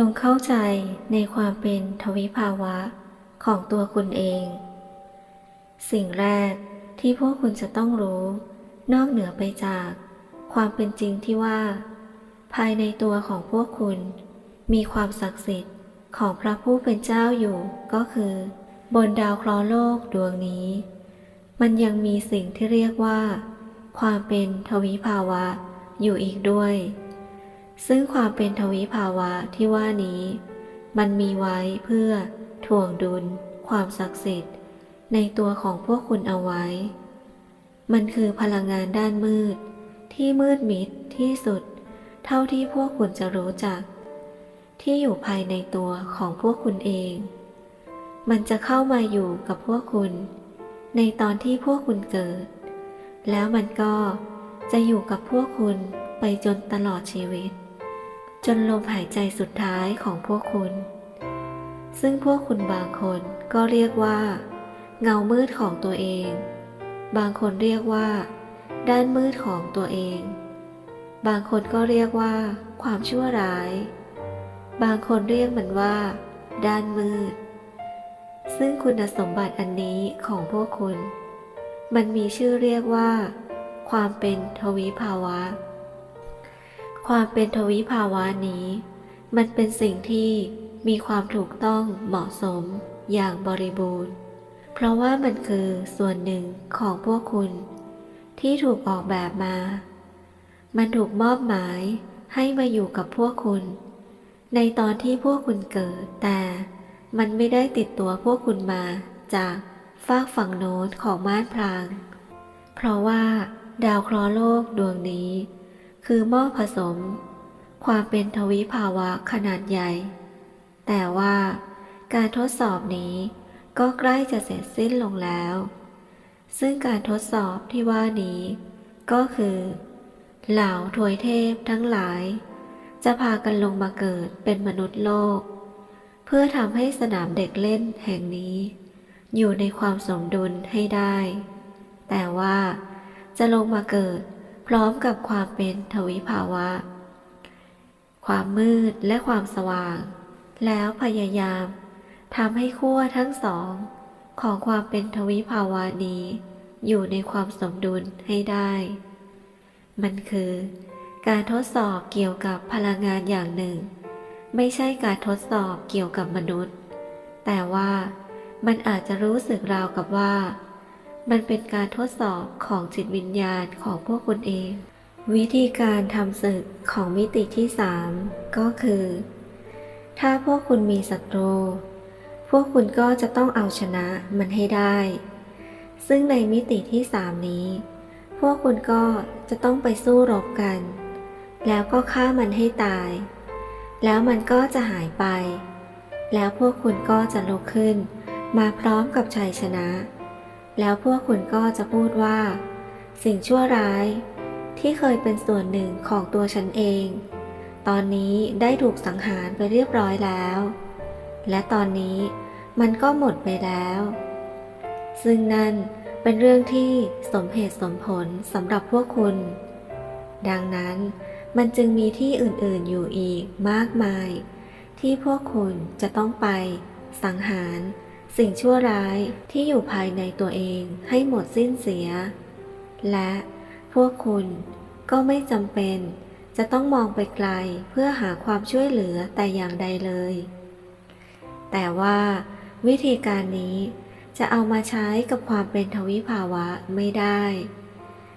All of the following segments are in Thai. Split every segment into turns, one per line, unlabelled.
จงเข้าใจในความเป็นทวิภาวะของตัวคุณเอง สิ่งแรกที่พวกคุณจะต้องรู้ นอกเหนือไปจาก ความเป็นจริงที่ว่า ภายในตัวของพวกคุณ มีความศักดิ์สิทธิ์ของพระผู้เป็นเจ้าอยู่ก็คือ บนดาวเคราะห์โลกดวงนี้ มันยังมีสิ่งที่เรียกว่า ความเป็นทวิภาวะอยู่อีกด้วย ซึ่งความเป็นทวิภาวะที่ว่านี้ มันมีไว้เพื่อถ่วงดุล ความศักดิ์สิทธิ์ ในตัวของพวกคุณเอาไว้ มันคือพลังงานด้านมืด ที่มืดมิดที่สุด เท่าที่พวกคุณจะรู้จัก ที่อยู่ภายในตัวของพวกคุณเอง มันจะเข้ามาอยู่กับพวกคุณ ในตอนที่พวกคุณเกิด แล้วมันก็จะอยู่กับพวกคุณไปจนตลอดชีวิต จนลมหายใจสุดท้ายของพวกคุณ ซึ่งพวกคุณบางคนก็เรียกว่า เงามืดของตัวเอง บางคนเรียกว่า ด้านมืดของตัวเอง บางคนก็เรียกว่า ความชั่วร้าย บางคนเรียกมันว่า ด้านมืด ซึ่งคุณสมบัติอันนี้ของพวกคุณ มันมีชื่อเรียกว่า ความเป็นทวิภาวะ ความเป็นทวิภาวะนี้ มันเป็นสิ่งที่มีความถูกต้องเหมาะสมอย่างบริบูรณ์ เพราะว่ามันคือส่วนหนึ่งของพวกคุณ ที่ถูกออกแบบมา มันถูกมอบหมายให้มาอยู่กับพวกคุณ ในตอนที่พวกคุณเกิด แต่มันไม่ได้ติดตัวพวกคุณมาจากฟากฝั่งโน้นของม่านพราง เพราะว่าดาวเคราะห์โลกดวงนี้ คือหม้อผสม ความเป็นทวิภาวะขนาดใหญ่ แต่ว่าการทดสอบนี้ก็ใกล้จะเสร็จสิ้นลงแล้ว ซึ่งการทดสอบที่ว่านี้ ก็คือ เหล่าทวยเทพทั้งหลาย จะพากันลงมาเกิดเป็นมนุษย์โลก เพื่อทำให้สนามเด็กเล่นแห่งนี้ อยู่ในความสมดุลให้ได้ แต่ว่าจะลงมาเกิด พร้อมกับความเป็นทวิภาวะ ความมืดและความสว่าง แล้วพยายามทำให้ขั้วทั้งสอง ของความเป็นทวิภาวะนี้ อยู่ในความสมดุลให้ได้ มันคือ การทดสอบเกี่ยวกับพลังงานอย่างหนึ่ง ไม่ใช่การทดสอบเกี่ยวกับมนุษย์ แต่ว่ามันอาจจะรู้สึกราวกับว่า มันเป็นการทดสอบของจิตวิญญาณของพวกคุณเอง วิธีการทำศึกของมิติที่สามก็คือ ถ้าพวกคุณมีศัตรู พวกคุณก็จะต้องเอาชนะมันให้ได้ ซึ่งในมิติที่สามนี้ พวกคุณก็จะต้องไปสู้รบกัน แล้วก็ฆ่ามันให้ตาย แล้วมันก็จะหายไป แล้วพวกคุณก็จะลุกขึ้น มาพร้อมกับชัยชนะ แล้วพวกคุณก็จะพูดว่า สิ่งชั่วร้าย ที่เคยเป็นส่วนหนึ่งของตัวฉันเอง ตอนนี้ได้ถูกสังหารไปเรียบร้อยแล้ว และตอนนี้มันก็หมดไปแล้ว ซึ่งนั่นเป็นเรื่องที่สมเหตุสมผลสำหรับพวกคุณ ดังนั้นมันจึงมีที่อื่นๆอยู่อีกมากมาย ที่พวกคุณจะต้องไปสังหาร สิ่งชั่วร้ายที่อยู่ภายในตัวเองให้หมดสิ้นเสีย และพวกคุณก็ไม่จำเป็นจะต้องมองไปไกลเพื่อหาความช่วยเหลือแต่อย่างใดเลย แต่ว่าวิธีการนี้จะเอามาใช้กับความเป็นทวิภาวะไม่ได้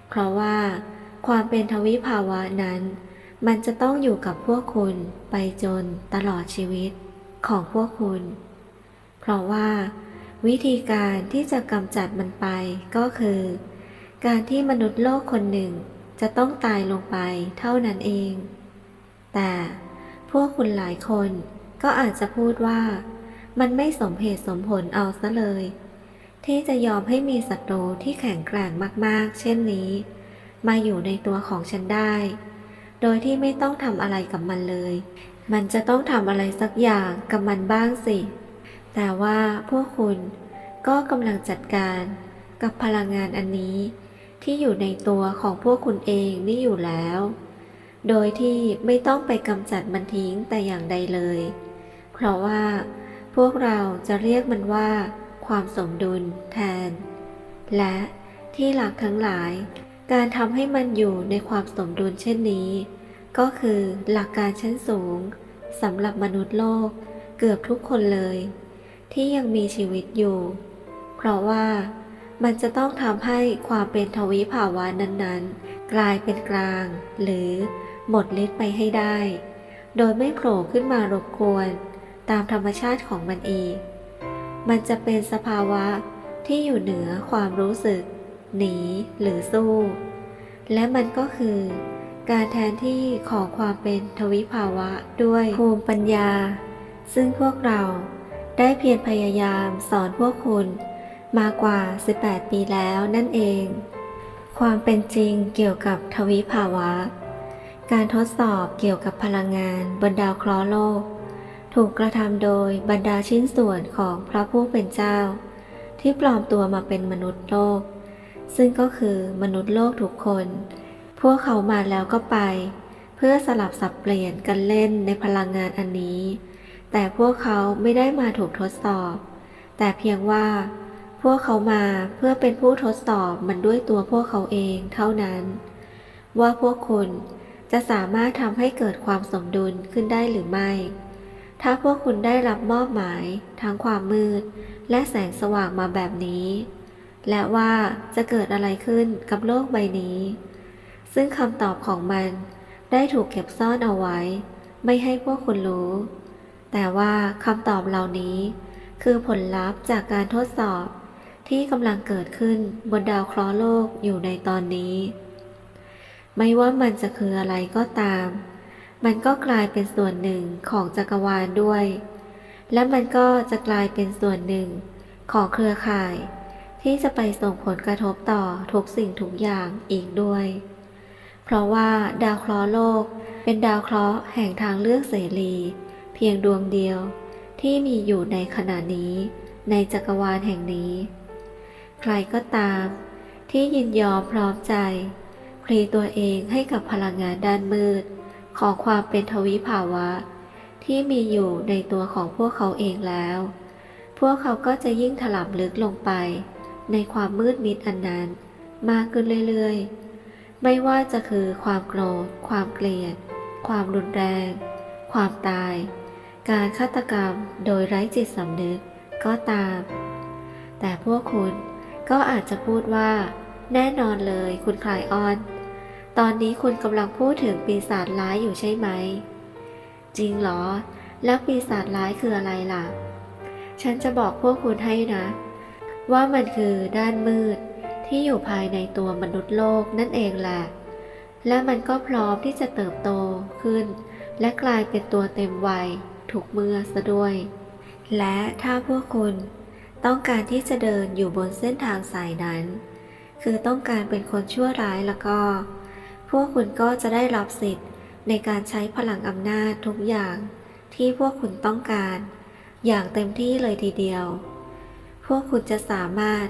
เพราะว่าความเป็นทวิภาวะนั้น มันจะต้องอยู่กับพวกคุณไปจนตลอดชีวิตของพวกคุณ เพราะว่า วิธีการที่จะกำจัดมันไปก็คือ การที่มนุษย์โลกคนหนึ่งจะต้องตายลงไปเท่านั้นเอง แต่พวกคุณหลายคนก็อาจจะพูดว่า มันไม่สมเหตุสมผลเอาซะเลย ที่จะยอมให้มีศัตรูที่แข็งแกร่งมากๆ เช่นนี้ มาอยู่ในตัวของฉันได้ โดยที่ไม่ต้องทำอะไรกับมันเลย มันจะต้องทำอะไรสักอย่างกับมันบ้างสิ แต่ว่าพวกคุณก็กำลังจัดการกับพลังงานอันนี้ที่อยู่ในตัวของพวกคุณเองนี่อยู่แล้ว โดยที่ไม่ต้องไปกำจัดมันทิ้งแต่อย่างใดเลย เพราะว่าพวกเราจะเรียกมันว่า ความสมดุลแทน และที่หลักทั้งหลาย การทำให้มันอยู่ในความสมดุลเช่นนี้ ก็คือหลักการชั้นสูงสำหรับมนุษย์โลกเกือบทุกคนเลย ที่ยังมีชีวิตอยู่ เพราะว่ามันจะต้องทำให้ความเป็นทวิภาวะนั้นๆ กลายเป็นกลาง หรือหมดฤทธิ์ไปให้ได้ โดยไม่โผล่ขึ้นมารบกวน ตามธรรมชาติของมันอีกมันจะเป็นสภาวะที่อยู่เหนือความรู้สึก หนีหรือสู้ และมันก็คือ การแทนที่ของความเป็นทวิภาวะด้วยภูมิปัญญา ซึ่งพวกเรา ได้เพียรพยายามสอนพวกคุณมากว่า 18 ปีแล้วนั่นเอง ความเป็นจริงเกี่ยวกับทวิภาวะ การทดสอบเกี่ยวกับพลังงานบนดาวเคราะห์โลก ถูกกระทำโดยบรรดาชิ้นส่วนของพระผู้เป็นเจ้า ที่ปลอมตัวมาเป็นมนุษย์โลก ซึ่งก็คือมนุษย์โลกทุกคน พวกเขามาแล้วก็ไป เพื่อสลับสับเปลี่ยนกันเล่นในพลังงานอันนี้ แต่พวกเขาไม่ได้มาถูกทดสอบ แต่เพียงว่า พวกเขามาเพื่อเป็นผู้ทดสอบมันด้วยตัวพวกเขาเองเท่านั้น ว่าพวกคุณจะสามารถทำให้เกิดความสมดุลขึ้นได้หรือไม่ ถ้าพวกคุณได้รับมอบหมายทั้งความมืด และแสงสว่างมาแบบนี้ และว่าจะเกิดอะไรขึ้นกับโลกใบนี้ ซึ่งคำตอบของมันได้ถูกเก็บซ่อนเอาไว้ ไม่ให้พวกคุณรู้ แต่ว่าคำตอบเหล่านี้ คือผลลัพธ์จากการทดสอบที่กำลังเกิดขึ้นบนดาวเคราะห์โลกอยู่ในตอนนี้ ไม่ว่ามันจะคืออะไรก็ตาม มันก็กลายเป็นส่วนหนึ่งของจักรวาลด้วย และมันก็จะกลายเป็นส่วนหนึ่งของเครือข่าย ที่จะไปส่งผลกระทบต่อทุกสิ่งทุกอย่างอีกด้วย เพราะว่าดาวเคราะห์โลกเป็นดาวเคราะห์แห่งทางเลือกเสรี พียงดวงเดียวที่มีอยู่ในขณะนี้ในจักรวาลแห่งนี้ ใครก็ตาม ที่ยินยอมพร้อมใจพลีตัวเองให้กับพลังงานด้านมืด ของความเป็นทวิภาวะ ที่มีอยู่ในตัวของพวกเขาเองแล้ว พวกเขาก็จะยิ่งถลำลึกลงไป ในความมืดมิดอันนั้น มากขึ้นเรื่อยๆ ไม่ว่าจะคือความโกรธ ความเกลียด ความรุนแรง ความตาย การฆาตกรรมโดยไร้จิตสำนึกก็ตาม แต่พวกคุณก็อาจจะพูดว่า แน่นอนเลยคุณคลายออน ตอนนี้คุณกำลังพูดถึงปีศาจร้ายอยู่ใช่ไหม จริงเหรอ แล้วปีศาจร้ายคืออะไรล่ะ ฉันจะบอกพวกคุณให้นะ ว่ามันคือด้านมืดที่อยู่ภายในตัวมนุษย์โลกนั่นเองแหละ และมันก็พร้อมที่จะเติบโตขึ้น และกลายเป็นตัวเต็มวัย ทุกเมื่อซะด้วย และถ้าพวกคุณต้องการที่จะเดินอยู่บนเส้นทางสายนั้น คือต้องการเป็นคนชั่วร้ายแล้วก็ พวกคุณก็จะได้รับสิทธิ์ในการใช้พลังอำนาจทุกอย่างที่พวกคุณต้องการ อย่างเต็มที่เลยทีเดียว พวกคุณจะสามารถ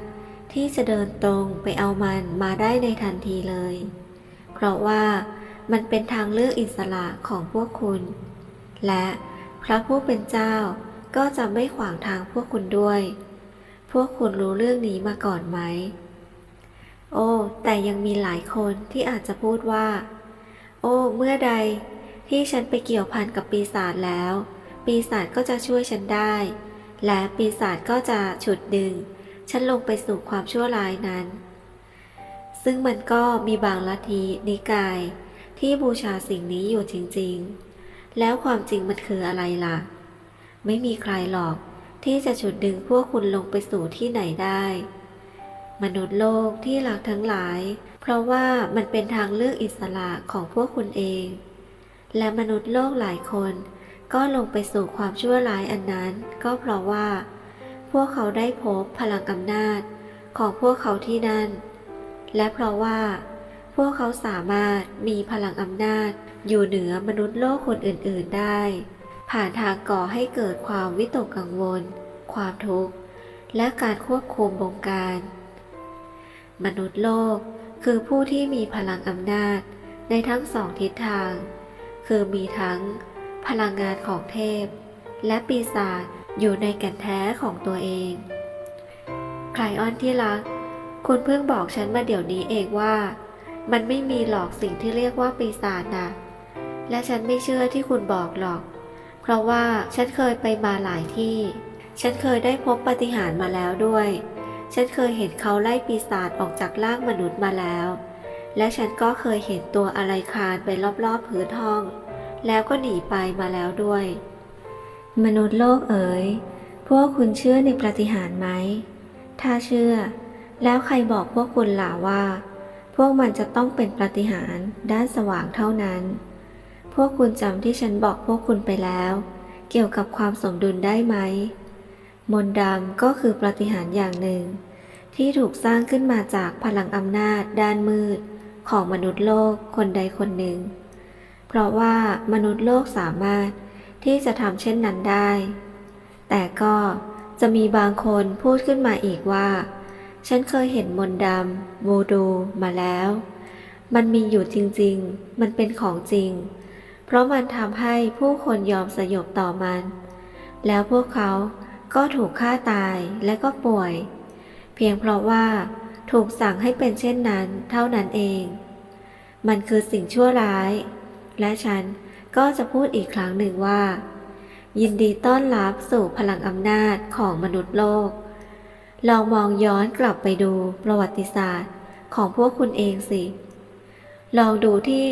ที่จะเดินตรงไปเอามันมาได้ในทันทีเลย เพราะว่ามันเป็นทางเลือกอิสระของพวกคุณ และ พระผู้เป็นเจ้าก็จะไม่ขวางทางพวกคุณด้วย พวกคุณรู้เรื่องนี้มาก่อนไหม โอ้ แต่ยังมีหลายคนที่อาจจะพูดว่า โอ้ เมื่อใดที่ฉันไปเกี่ยวพันกับปีศาจแล้ว ปีศาจก็จะช่วยฉันได้ และปีศาจก็จะฉุดดึง ฉันลงไปสู่ความชั่วร้ายนั้น ซึ่งมันก็มีบางลัทธินิกายที่บูชาสิ่งนี้อยู่จริง ๆ แล้วความจริงมันคืออะไรล่ะ ไม่มีใครหรอกที่จะฉุดดึงพวกคุณลงไปสู่ที่ไหนได้ มนุษย์โลกที่รักทั้งหลาย เพราะว่ามันเป็นทางเลือกอิสระของพวกคุณเอง และมนุษย์โลกหลายคน ก็ลงไปสู่ความชั่วร้ายอันนั้น ก็เพราะว่า พวกเขาได้พบพลังอำนาจของพวกเขาที่นั่น และเพราะว่า พวกเขาสามารถมีพลังอำนาจ อยู่เหนือมนุษย์โลกคนอื่นๆได้ ผ่านทางก่อให้เกิดความวิตกกังวล ความทุกข์ และการควบคุมบงการ มนุษย์โลกคือผู้ที่มีพลังอำนาจในทั้งสองทิศทาง คือมีทั้งพลังงานของเทพ และปีศาจอยู่ในแก่นแท้ของตัวเองใครอ้อนที่รัก คุณเพิ่งบอกฉันมาเดี๋ยวนี้เองว่า มันไม่มีหรอกสิ่งที่เรียกว่าปีศาจนะ และฉันไม่เชื่อที่คุณบอกหรอก เพราะว่าฉันเคยไปมาหลายที่ ฉันเคยได้พบปาฏิหารมาแล้วด้วย ฉันเคยเห็นเขาไล่ปีศาจออกจากร่างมนุษย์มาแล้ว และฉันก็เคยเห็นตัวอะไรคานไปรอบๆพื้นห้อง แล้วก็หนีไปมาแล้วด้วย มนุษย์โลกเอ๋ย พวกคุณเชื่อในปาฏิหารไหม ถ้าเชื่อ แล้วใครบอกพวกคุณล่ะว่า พวกมันจะต้องเป็นปาฏิหารด้านสว่างเท่านั้น วกคุณจำที่ฉันบอกพวกคุณไปแล้ว เกี่ยวกับความสมดุลได้ไหม มนดำก็คือปฏิหารอย่างหนึ่ง ที่ถูกสร้างขึ้นมาจากพลังอำนาจด้านมืด ของมนุษย์โลกคนใดคนหนึ่ง เพราะว่ามนุษย์โลกสามารถที่จะทำเช่นนั้นได้ แต่ก็จะมีบางคนพูดขึ้นมาอีกว่า ฉันเคยเห็นมนดำวูดูมาแล้ว มันมีอยู่จริงๆ มันเป็นของจริง เพราะมันทำให้ผู้คนยอมสยบต่อมัน แล้วพวกเขาก็ถูกฆ่าตายและก็ป่วย เพียงเพราะว่าถูกสั่งให้เป็นเช่นนั้นเท่านั้นเอง มันคือสิ่งชั่วร้าย และฉันก็จะพูดอีกครั้งหนึ่งว่า ยินดีต้อนรับสู่พลังอำนาจของมนุษย์โลก ลองมองย้อนกลับไปดูประวัติศาสตร์ของพวกคุณเองสิ ลองดูที่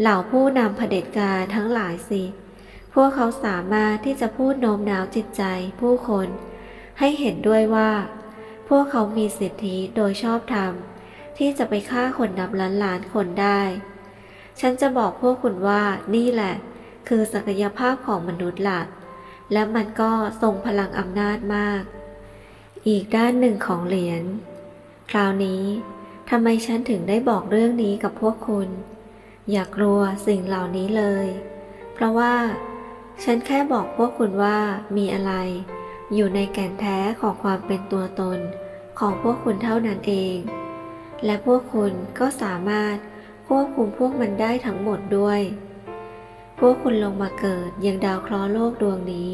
เหล่าผู้นำเผด็จการทั้งหลายสิ พวกเขาสามารถที่จะพูดโน้มน้าวจิตใจผู้คน ให้เห็นด้วยว่า พวกเขามีสิทธิโดยชอบธรรม ที่จะไปฆ่าคนนับล้านล้านคนได้ ฉันจะบอกพวกคุณว่านี่แหละ คือศักยภาพของมนุษย์หลัก และมันก็ทรงพลังอำนาจมาก อีกด้านหนึ่งของเหรียญ คราวนี้ทำไมฉันถึงได้บอกเรื่องนี้กับพวกคุณ อย่ากลัวสิ่งเหล่านี้เลย เพราะว่า ฉันแค่บอกพวกคุณว่ามีอะไร อยู่ในแก่นแท้ของความเป็นตัวตนของพวกคุณเท่านั้นเอง และพวกคุณก็สามารถควบคุมพวกมันได้ทั้งหมดด้วย พวกคุณลงมาเกิดยังดาวเคราะห์โลกดวงนี้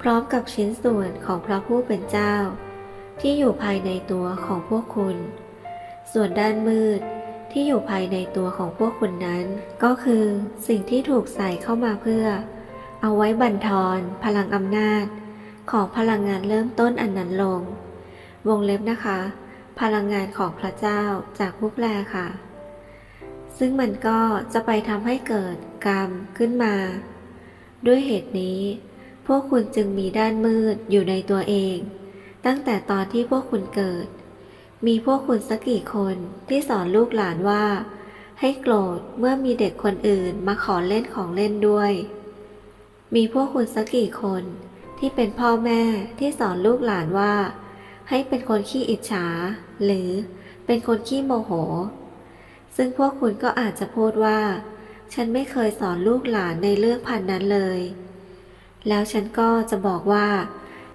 พร้อมกับชิ้นส่วนของพระผู้เป็นเจ้า ที่อยู่ภายในตัวของพวกคุณ ส่วนด้านมืด ที่อยู่ภายในตัวของพวกคุณนั้น ก็คือสิ่งที่ถูกใส่เข้ามาเพื่อ เอาไว้บั่นทอนพลังอำนาจ ของพลังงานเริ่มต้นอันนั้นลง วงเล็บนะคะ พลังงานของพระเจ้าจากผู้แปลค่ะ ซึ่งมันก็จะไปทำให้เกิดกรรมขึ้นมา ด้วยเหตุนี้ พวกคุณจึงมีด้านมืดอยู่ในตัวเอง ตั้งแต่ตอนที่พวกคุณเกิด มีพวกคุณสักกี่คนที่สอนลูกหลานว่า ให้โกรธเมื่อมีเด็กคนอื่นมาขอเล่นของเล่นด้วย มีพวกคุณสักกี่คนที่เป็นพ่อแม่ที่สอนลูกหลานว่า ให้เป็นคนขี้อิจฉา หรือเป็นคนขี้โมโห ซึ่งพวกคุณก็อาจจะพูดว่า ฉันไม่เคยสอนลูกหลานในเรื่องพันนั้นเลย แล้วฉันก็จะบอกว่า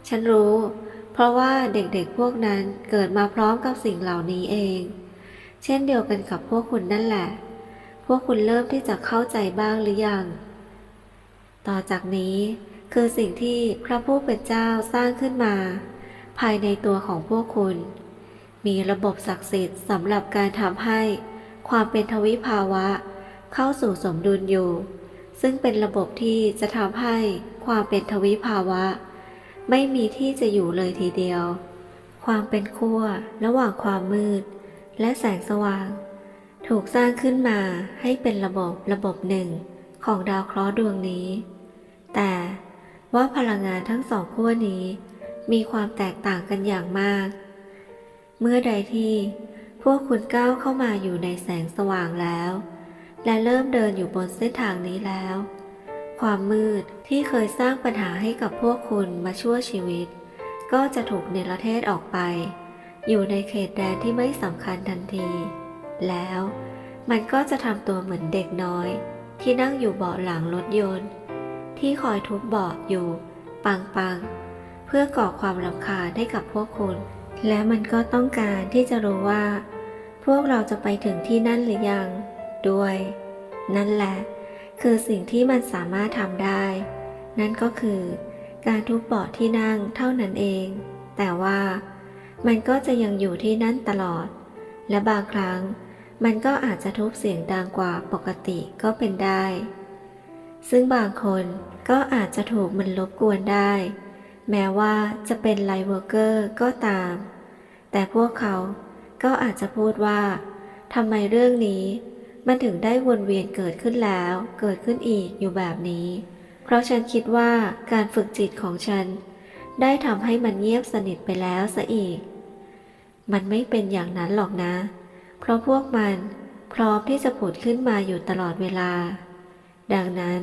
ฉันรู้ เพราะว่าเด็กๆพวกนั้นเกิดมาพร้อมกับสิ่งเหล่านี้เอง เช่นเดียวกันกับพวกคุณนั่นแหละ พวกคุณเริ่มที่จะเข้าใจบ้างหรือยัง ต่อจากนี้คือสิ่งที่พระผู้เป็นเจ้าสร้างขึ้นมา ภายในตัวของพวกคุณ มีระบบศักดิ์สิทธิ์สำหรับการทำให้ความเป็นทวิภาวะ เข้าสู่สมดุลอยู่ ซึ่งเป็นระบบที่จะทำให้ความเป็นทวิภาวะ ไม่มีที่จะอยู่เลยทีเดียว ความเป็นขั้วระหว่างความมืด และแสงสว่าง ถูกสร้างขึ้นมาให้เป็นระบบระบบหนึ่งของดาวเคราะห์ดวงนี้ แต่ว่าพลังงานทั้งสองขั้วนี้ มีความแตกต่างกันอย่างมาก เมื่อใดที่พวกคุณก้าวเข้ามาอยู่ในแสงสว่างแล้ว และเริ่มเดินอยู่บนเส้นทางนี้แล้ว ความมืดที่เคยสร้างปัญหาให้กับพวกคุณมาชั่วชีวิต ก็จะถูกเนรเทศออกไป อยู่ในเขตแดนที่ไม่สำคัญทันที แล้วมันก็จะทำตัวเหมือนเด็กน้อย ที่นั่งอยู่เบาะหลังรถยนต์ ที่คอยทุบเบาะอยู่ ปังปังๆเพื่อก่อความรำคาญให้กับพวกคุณ และมันก็ต้องการที่จะรู้ว่า พวกเราจะไปถึงที่นั่นหรือยัง ด้วย นั่นแหละ คือสิ่งที่มันสามารถทำได้ นั่นก็คือ การทุบเบาะที่นั่งเท่านั้นเอง แต่ว่ามันก็จะยังอยู่ที่นั่นตลอด และบางครั้งมันก็อาจจะทุบเสียงดังกว่าปกติก็เป็นได้ ซึ่งบางคนก็อาจจะถูกมันรบกวนได้ แม้ว่าจะเป็นไลเวอร์เกอร์ก็ตาม แต่พวกเขาก็อาจจะพูดว่าทำไมเรื่องนี้ มันถึงได้วนเวียนเกิดขึ้นแล้ว เกิดขึ้นอีกอยู่แบบนี้ เพราะฉันคิดว่าการฝึกจิตของฉัน ได้ทำให้มันเงียบสนิทไปแล้วซะอีก มันไม่เป็นอย่างนั้นหรอกนะ เพราะพวกมันพร้อมที่จะผุดขึ้นมาอยู่ตลอดเวลา ดังนั้น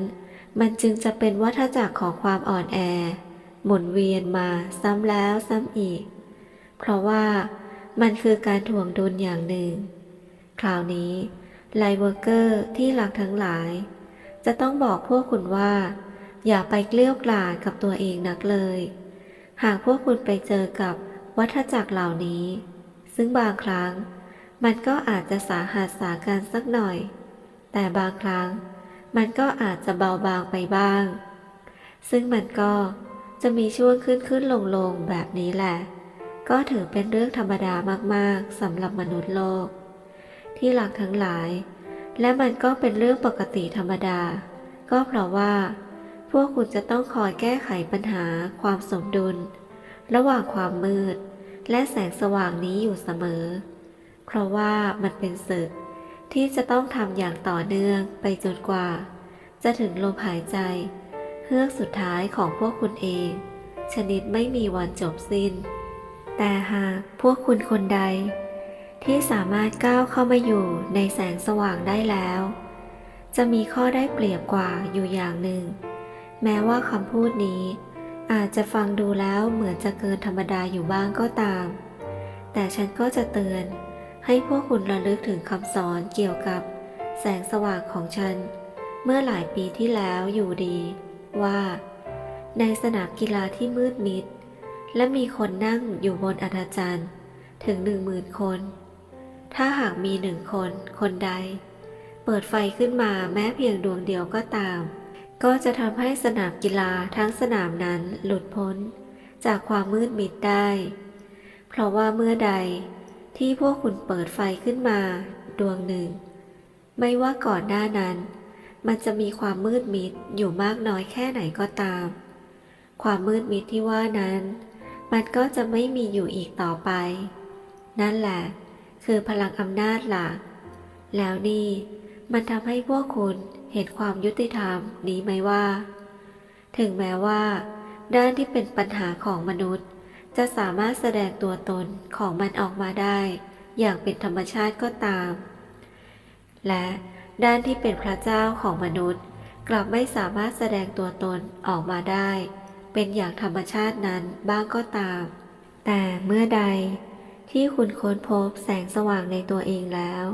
มันจึงจะเป็นวัฏจักรของความอ่อนแอ หมุนเวียนมาซ้ำแล้วซ้ำอีก เพราะว่ามันคือการถ่วงดุลอย่างหนึ่ง คราวนี้ ไลเวอร์เกอร์ที่หลักทั้งหลาย จะต้องบอกพวกคุณว่า อย่าไปเกลี้ยกล่อมกับตัวเองนักเลย หากพวกคุณไปเจอกับวัฏจักรเหล่านี้ ซึ่งบางครั้ง มันก็อาจจะสาหัสสาการสักหน่อย แต่บางครั้ง มันก็อาจจะเบาบางไปบ้าง ซึ่งมันก็จะมีช่วงขึ้นขึ้นลงลงแบบนี้แหละ ก็ถือเป็นเรื่องธรรมดามากๆสำหรับมนุษย์โลก ที่หลักทั้งหลาย และมันก็เป็นเรื่องปกติธรรมดา ก็เพราะว่า พวกคุณจะต้องคอยแก้ไขปัญหาความสมดุล ระหว่างความมืด และแสงสว่างนี้อยู่เสมอ เพราะว่ามันเป็นศึกที่จะต้องทำอย่างต่อเนื่องไปจนกว่า จะถึงลมหายใจเฮือกสุดท้ายของพวกคุณเอง ชนิดไม่มีวันจบสิ้น แต่หากพวกคุณคนใด ที่สามารถก้าวเข้ามาอยู่ในแสงสว่างได้แล้ว จะมีข้อได้เปรียบกว่าอยู่อย่างหนึ่ง แม้ว่าคำพูดนี้ อาจจะฟังดูแล้วเหมือนจะเกินธรรมดาอยู่บ้างก็ตาม แต่ฉันก็จะเตือนให้พวกคุณระลึกถึงคำสอนเกี่ยวกับแสงสว่างของฉัน เมื่อหลายปีที่แล้วอยู่ดี ว่า ในสนามกีฬาที่มืดมิด และมีคนนั่งอยู่บนอัธจันทร์ถึงหนึ่งหมื่นคน ถ้าหากมีหนึ่งคน คนใด เปิดไฟขึ้นมาแม้เพียงดวงเดียวก็ตาม ก็จะทำให้สนามกีฬาทั้งสนามนั้นหลุดพ้น จากความมืดมิดได้ เพราะว่าเมื่อใดที่พวกคุณเปิดไฟขึ้นมา ดวงหนึ่ง ไม่ว่าก่อนหน้านั้น มันจะมีความมืดมิดอยู่มากน้อยแค่ไหนก็ตาม ความมืดมิดที่ว่านั้น มันก็จะไม่มีอยู่อีกต่อไป นั่นแหละ คือพลังอำนาจหลักแล้วนี่มันทำให้พวกคุณเห็นความยุติธรรมนี้ไหมว่า ถึงแม้ว่า ด้านที่เป็นปัญหาของมนุษย์ จะสามารถแสดงตัวตนของมันออกมาได้ อย่างเป็นธรรมชาติก็ตาม และด้านที่เป็นพระเจ้าของมนุษย์ กลับไม่สามารถแสดงตัวตนออกมาได้ เป็นอย่างธรรมชาตินั้นบ้างก็ตาม แต่เมื่อใด ที่คุณค้นพบแสงสว่างในตัวเองแล้ว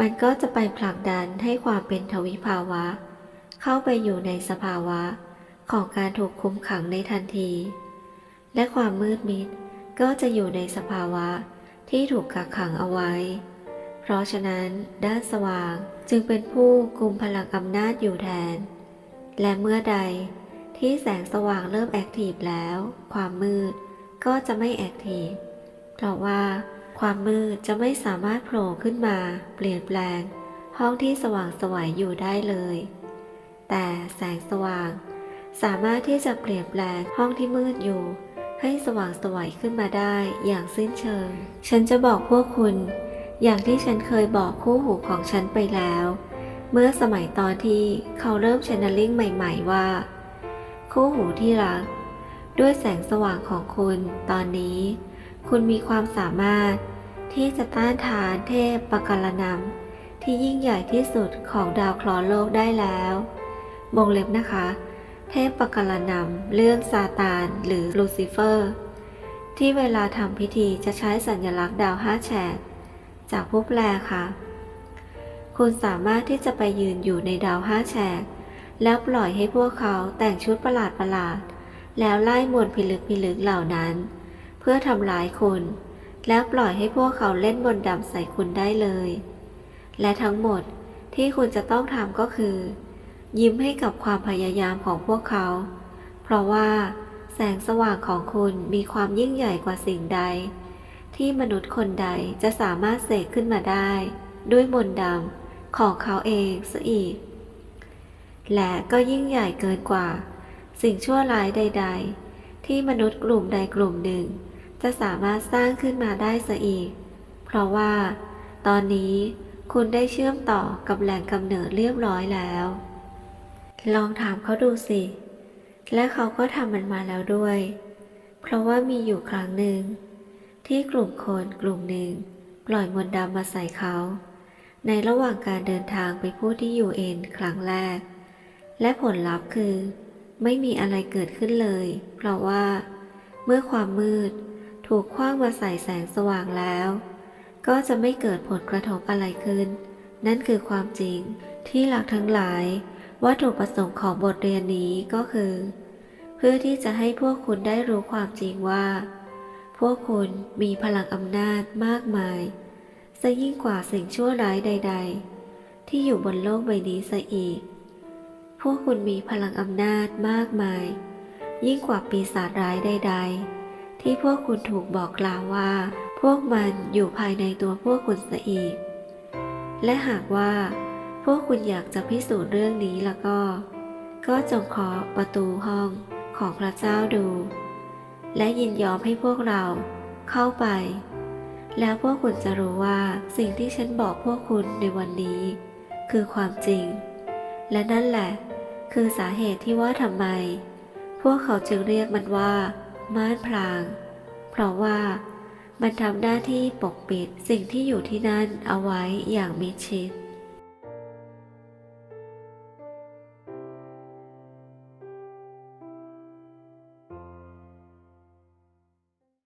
มันก็จะไปผลักดันให้ความเป็นทวิภาวะ เข้าไปอยู่ในสภาวะ ของการถูกคุมขังในทันที และความมืดมิดก็จะอยู่ในสภาวะที่ถูกกักขังเอาไว้ เพราะฉะนั้นด้านสว่างจึงเป็นผู้กุมพลังอำนาจอยู่แทน และเมื่อใดที่แสงสว่างเริ่มแอคทีฟแล้ว ความมืดก็จะไม่แอคทีฟ เพราะว่าความมืดจะไม่สามารถโผล่ขึ้นมา เปลี่ยนแปลง ห้องที่สว่างสวัยอยู่ได้เลย แต่แสงสว่าง สามารถที่จะเปลี่ยนแปลงห้องที่มืดอยู่ ให้สว่างสวัยขึ้นมาได้อย่างสิ้นเชิง ฉันจะบอกพวกคุณ อย่างที่ฉันเคยบอกคู่หูของฉันไปแล้ว เมื่อสมัยตอนที่เขาเริ่มชน n ลิ l งใหม่ ๆ ว่า คู่หูที่รัก ด้วยแสงสว่างของคุณตอนนี้ คุณมีความสามารถที่จะต้านทานเทพปกรณำที่ยิ่งใหญ่ที่สุดของดาวเคราะห์โลกได้แล้ววงเล็บนะคะ เทพปกรณำเรื่องซาตานหรือลูซิเฟอร์ ที่เวลาทำพิธีจะใช้สัญลักษณ์ดาวห้าแฉกจากผู้แปลค่ะ คุณสามารถที่จะไปยืนอยู่ในดาวห้าแฉก แล้วปล่อยให้พวกเขาแต่งชุดประหลาดประหลาด แล้วไล่มวลพิลึกพิลึกเหล่านั้น พื่อทำร้ายคุณ แล้วปล่อยให้พวกเขาเล่นบนดำใส่คุณได้เลย และทั้งหมดที่คุณจะต้องทำก็คือ ยิ้มให้กับความพยายามของพวกเขา เพราะว่า แสงสว่างของคุณมีความยิ่งใหญ่กว่าสิ่งใด ที่มนุษย์คนใดจะสามารถเสกขึ้นมาได้ ด้วยมนต์ดำของเขาเองซะอีก และก็ยิ่งใหญ่เกินกว่า สิ่งชั่วร้ายใด ๆ ที่มนุษย์กลุ่มใดกลุ่มหนึ่ง จะสามารถสร้างขึ้นมาได้ซะอีก เพราะว่า ตอนนี้คุณได้เชื่อมต่อกับแหล่งกำเนิดเรียบร้อยแล้ว ลองถามเขาดูสิ และเขาก็ทำมันมาแล้วด้วย เพราะว่ามีอยู่ครั้งหนึ่ง ที่กลุ่มคนกลุ่มหนึ่ง ปล่อยมนต์ดำมาใส่เขา ในระหว่างการเดินทางไปพูดที่ยูเอ็นครั้งแรก และผลลัพธ์คือ ไม่มีอะไรเกิดขึ้นเลย เพราะว่า เมื่อความมืด ถูกคว้างมาใส่แสงสว่างแล้ว ก็จะไม่เกิดผลกระทบอะไรขึ้น นั่นคือความจริงที่หลักทั้งหลาย วัตถุประสงค์ของบทเรียนนี้ก็คือ เพื่อที่จะให้พวกคุณได้รู้ความจริงว่า พวกคุณมีพลังอำนาจมากมายซะยิ่งกว่าสิ่งชั่วร้ายใด ๆ ที่อยู่บนโลกใบนี้ซะอีก พวกคุณมีพลังอำนาจมากมาย ยิ่งกว่าปีศาจร้ายใด ๆ ที่พวกคุณถูกบอกกล่าวว่า พวกมันอยู่ภายในตัวพวกคุณซะอีก และหากว่า พวกคุณอยากจะพิสูจน์เรื่องนี้แล้วก็ ก็จงเคาะประตูห้องของพระเจ้าดู และยินยอมให้พวกเราเข้าไป แล้วพวกคุณจะรู้ว่าสิ่งที่ฉันบอกพวกคุณในวันนี้ คือความจริง และนั่นแหละ คือสาเหตุที่ว่าทำไม พวกเขาจึงเรียกมันว่า ม่านพราง เพราะว่ามันทำหน้าที่ปกปิดสิ่งที่อยู่ที่นั่นเอาไว้อย่างมิดชิด